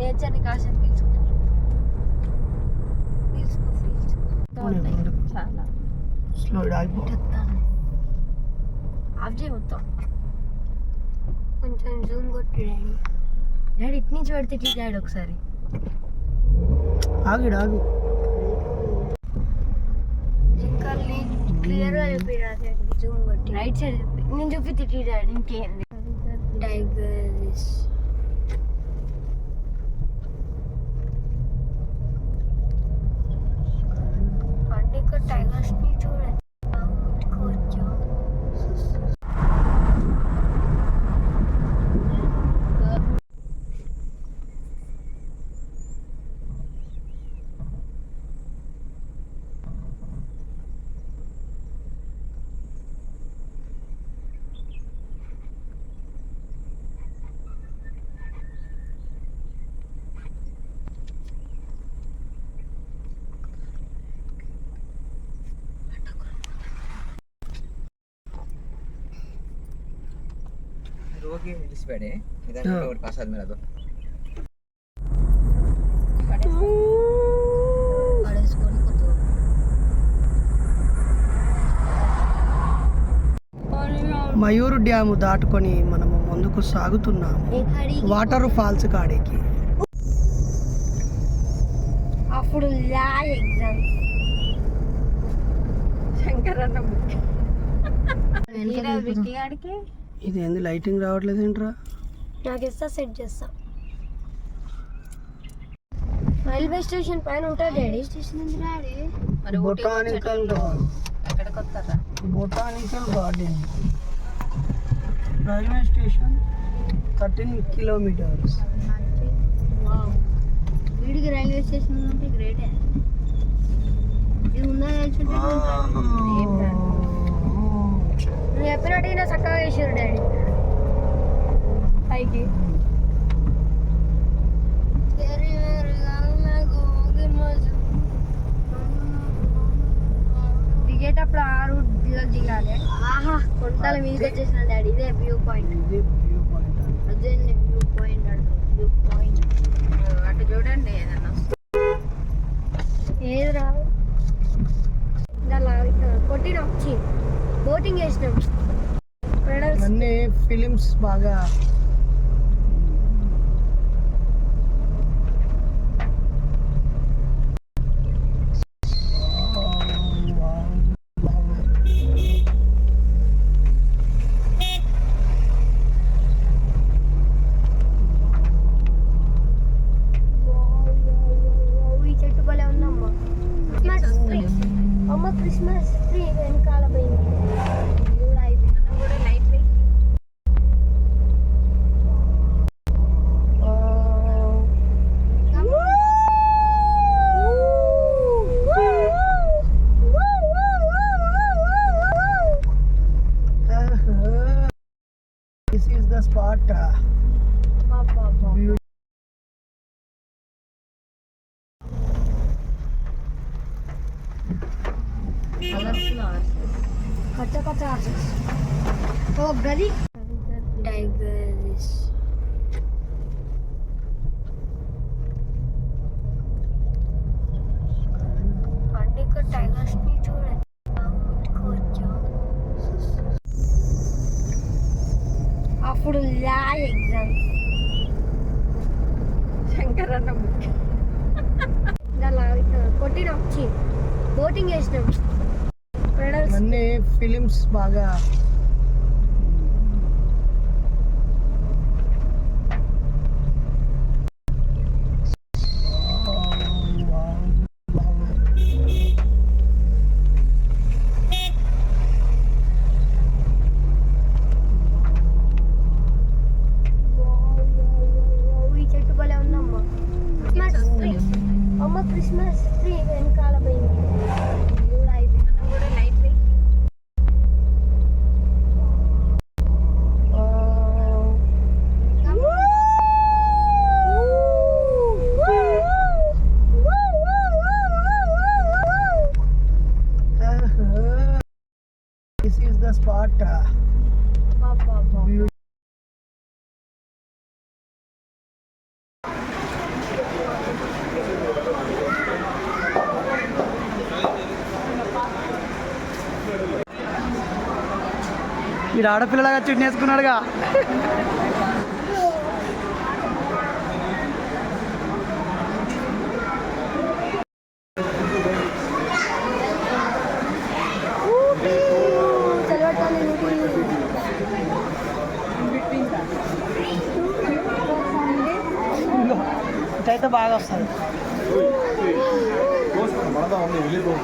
నేచర్ని కాసేపు పీల్చుకొని పీల్చుకో పీల్చుకో చాలా స్లో ఆగిపో ఆఫ్ చేయి మొత్తం కొంచెం జూమ్ కొట్టి డాడీ డాడీ ఇటు నుంచి పెడితే ఇట్లా డాడీ ఒకసారి आगे आगे क्लियर वाले पे रहते हैं जो राइट साइड जो भी तिटी डाइनिंग के टाइगर रोके इस बैठे इधर हाँ। और पास आदमी तो పడేసుకొని పోతూ మయూరు డ్యాము దాటుకొని మనము ముందుకు సాగుతున్నాము వాటర్ ఫాల్స్ కాడికి అప్పుడు లా ఎగ్జామ్ శంకరన్న గాడికి ఇది ఏంది లైటింగ్ రావట్లేదు ఏంట్రా? నాకు ఇస్తా సెట్ చేస్తా. రైల్వే స్టేషన్ పైన ఉంటుంది డాడీ. స్టేషన్ ఉంది డాడీ బొటానికల్ ఎక్కడికి వస్తారా botanical garden. Railway station thirteen kilometres. వీడికి రైల్వే స్టేషన్ ఉందంటే గ్రేటే. ఇది ఉందా తెలుసుంటే నువ్వు చెప్పినట్టు ఈయన చక్కగా వేసారు డాడీ. పైకి. దిగేటప్పుడు ఆరు దిగలు దిగాలి. ఆహా. కొండల మీదకి వచ్చేసిన డాడీ ఇదే వ్యూ పాయింట్ ఇది వ్యూ పాయింట్ అదే వ్యూ పాయింట్ అంట వ్యూ పాయింట్ అటు చూడండి ఏదన్నా ఏది రావు. అలా కొట్టినాం. వచ్చి బోటింగ్ చేసినాం. ఫిలిమ్స్ బాగా అమ్మ క్రిస్మస్ ట్రీ వెనకాల పోయింది. famous part. Uh, pop, pop, pop. Kaça kaça artık. Oh, very tiger is. అప్పుడు లా ఎగ్జామ్ శంకరన్న కొట్టినాం? వచ్చి బోటింగ్ చేసినాం. ఇవన్నీ ఫిలిమ్స్ బాగా ఈ చెట్టు భలే ఉందమ్మా క్రిస్మస్ ట్రీ అమ్మ క్రిస్మస్ ట్రీ వెనకాల పోయింది ఇది కూడా అయిపోయింది మనం కూడా లైట్ వెయిట్ Woo! వీడు ఆడపిల్లలాగా చుట్టూ వేసుకున్నాడుగా అయితే బాగా వస్తుంది மனதான் வந்து வெளியே போக